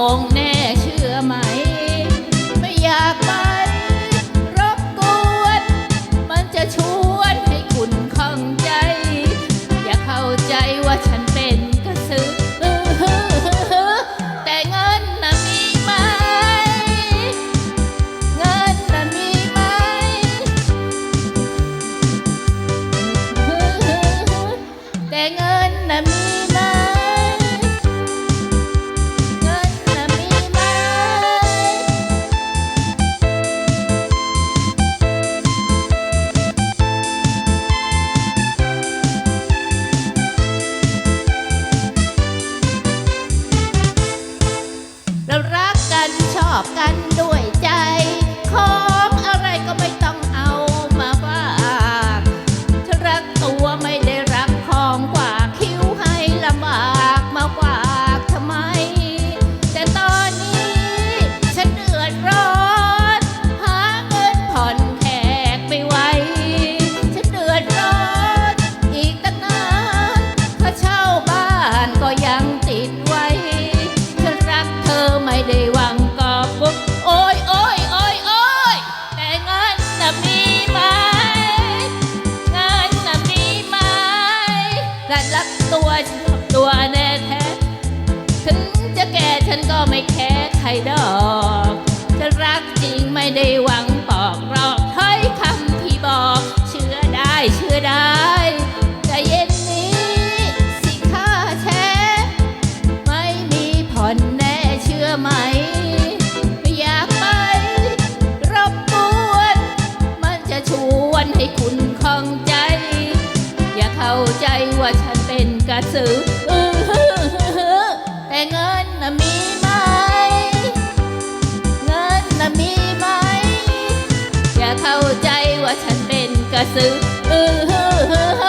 มี ไม่ได้หวังกอบกุ๊กโอ้ยโอ้ยโอ้ยโอ้ยแต่เงินน่ะมีไหมเงินน่ะมีไหมแต่รักตัวชอบตัวแน่แท้ถึงจะแก่ฉันก็ไม่แคร์ใครดอกฉันรักจริงไม่ได้หวังปอกหรอกถ้อยคำที่บอก เชื่อได้เชื่อได้ ไหม ไม่อยากไปรบกวน มันจะชวนให้คุณข้องใจ อย่าเข้าใจว่าฉันเป็นกระสืออื้อหือหือหือแต่เงินน่ะมีไหม เงินน่ะมีไหม อย่าเข้าใจว่าฉันเป็นกระสืออื้อ